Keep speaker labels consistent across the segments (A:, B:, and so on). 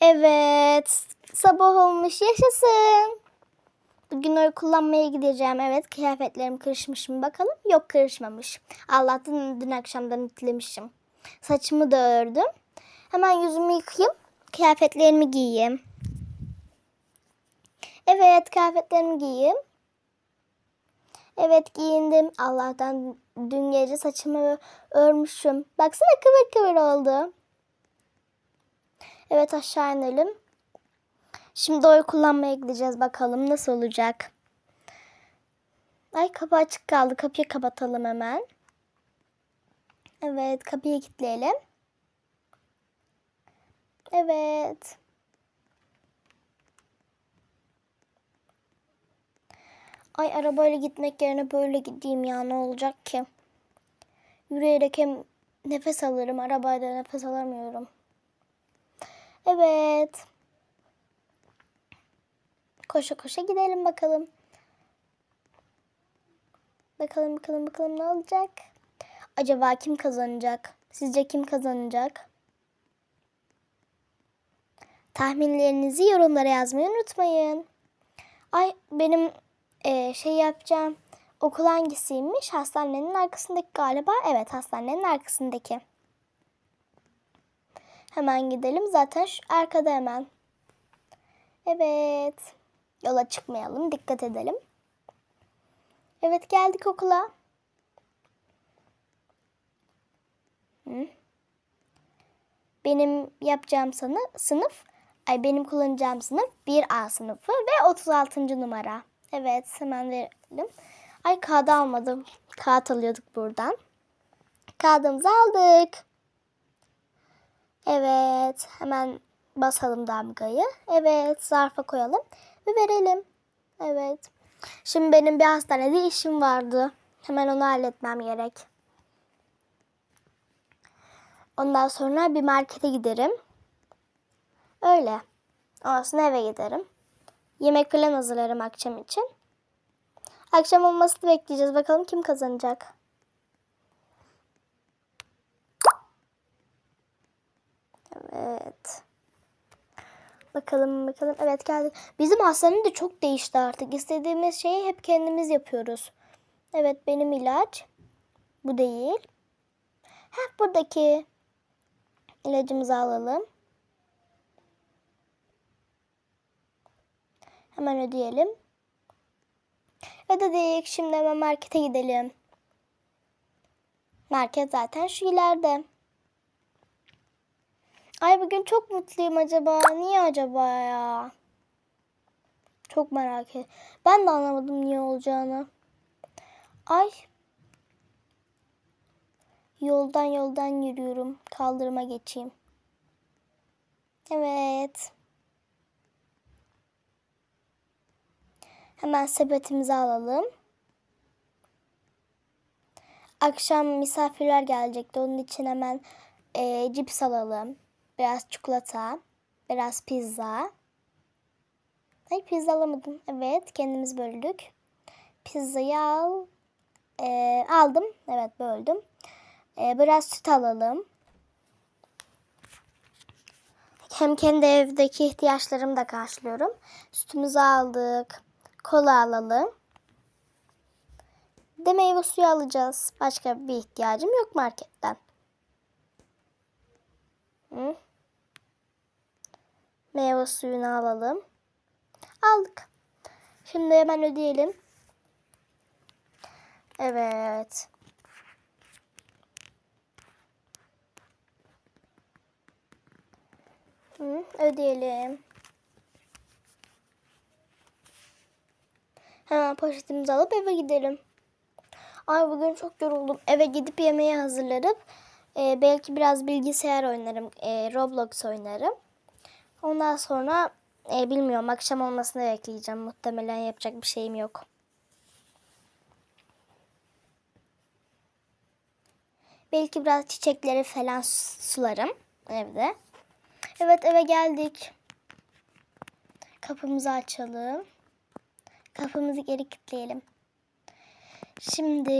A: Evet. Sabah olmuş. Yaşasın. Bugün oy kullanmaya gideceğim. Evet kıyafetlerim kırışmış mı bakalım. Yok kırışmamış. Allah'tan dün akşamdan ütülemişim. Saçımı da ördüm. Hemen yüzümü yıkayayım. Kıyafetlerimi giyeyim. Evet kıyafetlerimi giyeyim. Evet giyindim. Allah'tan dün gece saçımı örmüşüm. Baksana kıvır kıvır oldu. Evet aşağı inelim. Şimdi oy kullanmaya gideceğiz bakalım nasıl olacak. Ay kapı açık kaldı. Kapıyı kapatalım hemen. Evet kapıyı kilitleyelim. Evet. Ay arabayla gitmek yerine böyle gideyim ya ne olacak ki? Yürüyerek hem nefes alırım. Arabayla nefes alamıyorum. Evet. Koşa koşa gidelim bakalım. Bakalım bakalım bakalım ne olacak? Acaba kim kazanacak? Sizce kim kazanacak? Tahminlerinizi yorumlara yazmayı unutmayın. Ay benim eee, şey yapacağım okul hangisiymiş? Hastanenin arkasındaki galiba. Evet hastanenin arkasındaki. Hemen gidelim. Zaten şu arkada hemen. Evet. Yola çıkmayalım. Dikkat edelim. Evet geldik okula. Benim yapacağım sana sınıf, ay benim kullanacağım sınıf 1A sınıfı ve 36. numara. Evet hemen verelim. Ay kağıdı almadım. Kağıt alıyorduk buradan. Kağıdımızı aldık. Evet hemen basalım damgayı. Evet zarfa koyalım ve verelim. Evet. Şimdi benim bir hastanede işim vardı. Hemen onu halletmem gerek. Ondan sonra bir markete giderim. Öyle. Sonra eve giderim. Yemek falan hazırlarım akşam için. Akşam olmasını bekleyeceğiz. Bakalım kim kazanacak. Evet. Bakalım bakalım. Evet geldik. Bizim hastane de çok değişti artık. İstediğimiz şeyi hep kendimiz yapıyoruz. Evet benim ilaç. Bu değil. Heh buradaki ilacımızı alalım. Hemen ödeyelim. Ödedik. Şimdi hemen markete gidelim. Market zaten şu ileride. Ay bugün çok mutluyum acaba. Niye acaba ya? Çok merak et. Ben de anlamadım niye olacağını. Ay. Yoldan yoldan yürüyorum. Kaldırıma geçeyim. Evet. Hemen sepetimizi alalım. Akşam misafirler gelecekti. Onun için hemen e, cips alalım. Biraz çikolata. Biraz pizza. Ay pizza alamadım. Evet kendimiz böldük. Pizzayı al. E, aldım. Evet böldüm. E, biraz süt alalım. Hem kendi evdeki ihtiyaçlarımı da karşılıyorum. Sütümüzü aldık. Kola alalım. Bir De meyve suyu alacağız. Başka bir ihtiyacım yok marketten. Hı? Meyve suyunu alalım. Aldık. Şimdi hemen ödeyelim. Evet. Hı, ödeyelim. Hemen poşetimizi alıp eve gidelim. Ay bugün çok yoruldum. Eve gidip yemeği hazırlarıp e, belki biraz bilgisayar oynarım. e, Roblox oynarım. Ondan sonra e, bilmiyorum akşam olmasını bekleyeceğim. Muhtemelen yapacak bir şeyim yok. Belki biraz çiçekleri falan sularım evde. Evet eve geldik. Kapımızı açalım. Kapımızı geri kilitleyelim. Şimdi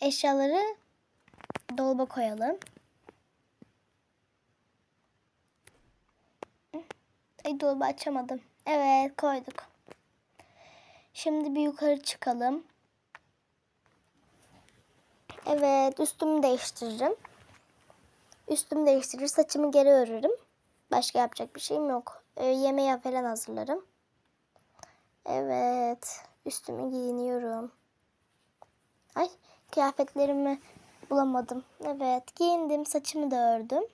A: eşyaları dolaba koyalım. Ay dolabı açamadım. Evet koyduk. Şimdi bir yukarı çıkalım. Evet üstümü değiştiririm. Üstümü değiştirir saçımı geri örürüm. Başka yapacak bir şeyim yok. Ee, yemeğe falan hazırlarım. Evet üstümü giyiniyorum. Ay kıyafetlerimi bulamadım. Evet giyindim saçımı da ördüm.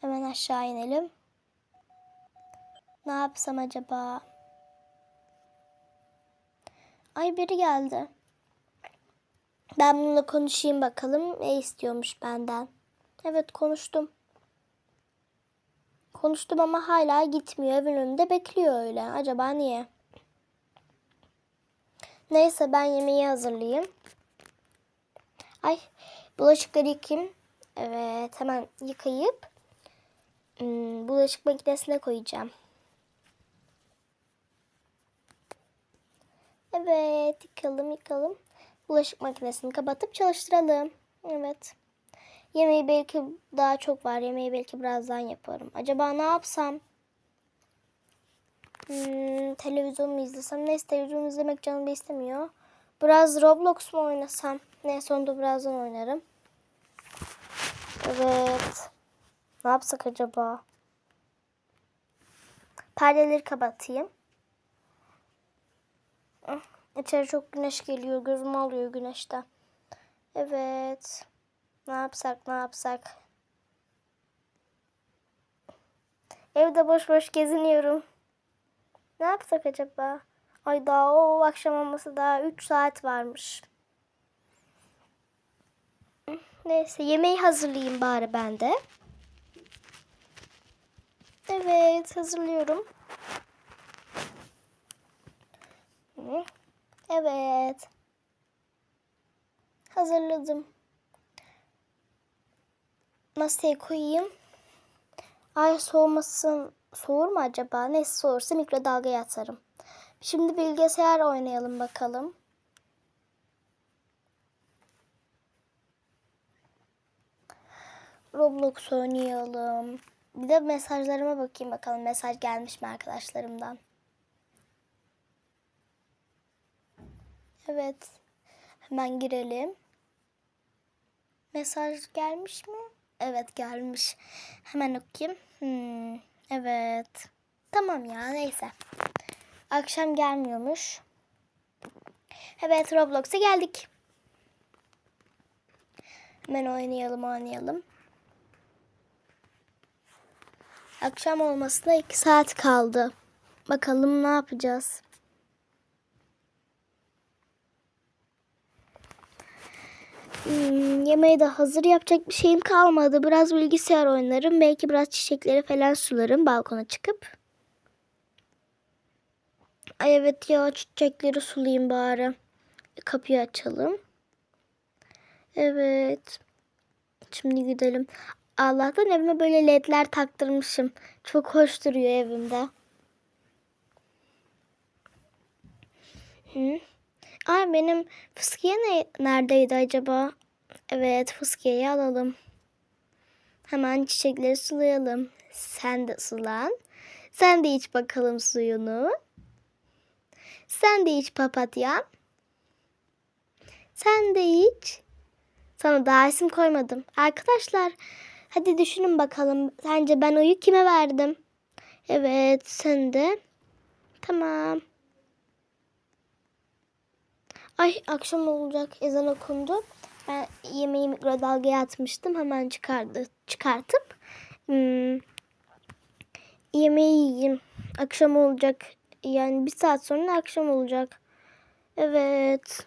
A: Hemen aşağı inelim. Ne yapsam acaba? Ay biri geldi. Ben bununla konuşayım bakalım ne istiyormuş benden. Evet konuştum. Konuştum ama hala gitmiyor. Evin önünde bekliyor öyle. Acaba niye? Neyse ben yemeği hazırlayayım. Ay bulaşıkları yıkayayım. Evet hemen yıkayıp hmm, bulaşık makinesine koyacağım. Evet yıkalım yıkalım. Bulaşık makinesini kapatıp çalıştıralım. Evet. Yemeği belki daha çok var. Yemeği belki birazdan yaparım. Acaba ne yapsam? Hmm, televizyon mu izlesem? Neyse televizyon izlemek canım da istemiyor. Biraz Roblox mu oynasam? Neyse onu da birazdan oynarım. Evet. Ne yapsak acaba? Perdeleri kapatayım. Ah, çok güneş geliyor. Gözümü alıyor güneşten. Evet. Ne yapsak ne yapsak? Evde boş boş geziniyorum. Ne yapsak acaba? Ay daha o akşam olması daha 3 saat varmış. Neyse yemeği hazırlayayım bari ben de. Evet hazırlıyorum. Hı. Evet. Hazırladım. Masaya koyayım. Ay soğumasın. Soğur mu acaba? Neyse soğursa mikrodalgaya atarım. Şimdi bilgisayar oynayalım bakalım. Roblox oynayalım. Bir de mesajlarıma bakayım bakalım mesaj gelmiş mi arkadaşlarımdan. Evet. Hemen girelim. Mesaj gelmiş mi? Evet gelmiş. Hemen okuyayım. Hmm, evet. Tamam ya neyse. Akşam gelmiyormuş. Evet Roblox'a geldik. Hemen oynayalım oynayalım. Akşam olmasına iki saat kaldı. Bakalım ne yapacağız. Hmm, yemeği de hazır yapacak bir şeyim kalmadı. Biraz bilgisayar oynarım. Belki biraz çiçekleri falan sularım balkona çıkıp. Ay evet ya çiçekleri sulayayım bari. Kapıyı açalım. Evet. Şimdi gidelim. Allah'tan evime böyle ledler taktırmışım. Çok hoş duruyor evimde. Hı. Ay benim fıskiye ne, neredeydi acaba? Evet fıskiyeyi alalım. Hemen çiçekleri sulayalım. Sen de sulan. Sen de iç bakalım suyunu. Sen de iç papatya. Sen de iç. Sana daha isim koymadım. Arkadaşlar hadi düşünün bakalım. Sence ben oyu kime verdim? Evet sen de. Tamam. Ay akşam olacak ezan okundu. Ben yemeği mikrodalgaya atmıştım. Hemen çıkardı, çıkartıp hmm, yemeği yiyeyim. Akşam olacak. Yani bir saat sonra akşam olacak. Evet.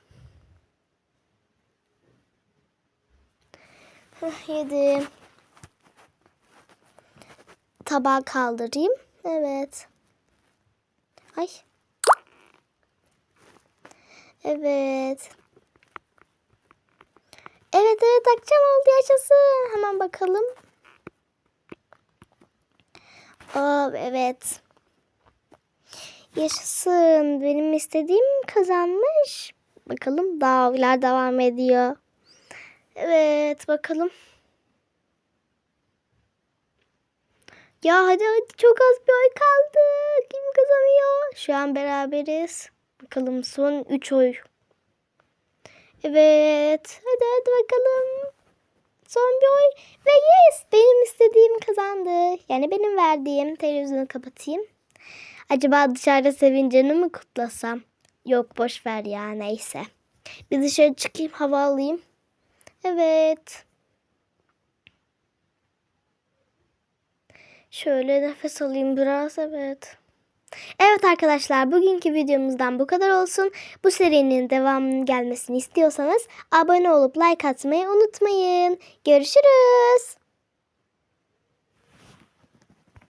A: Yedim. Tabağı kaldırayım. Evet. Ay. Evet. Evet evet akşam oldu yaşasın. Hemen bakalım. Oh evet. Yaşasın. Benim istediğim kazanmış. Bakalım daha oylar devam ediyor. Evet bakalım. Ya hadi hadi çok az bir oy kaldı. Kim kazanıyor? Şu an beraberiz. Bakalım son 3 oy. Evet. Hadi hadi bakalım. Son bir oy. Ve yes benim istediğim kazandı. Yani benim verdiğim. Televizyonu kapatayım. Acaba dışarıda sevincini mi kutlasam? Yok boş ver ya neyse. Bir dışarı çıkayım hava alayım. Evet. Şöyle nefes alayım biraz evet. Evet arkadaşlar bugünkü videomuzdan bu kadar olsun. Bu serinin devamının gelmesini istiyorsanız abone olup like atmayı unutmayın. Görüşürüz.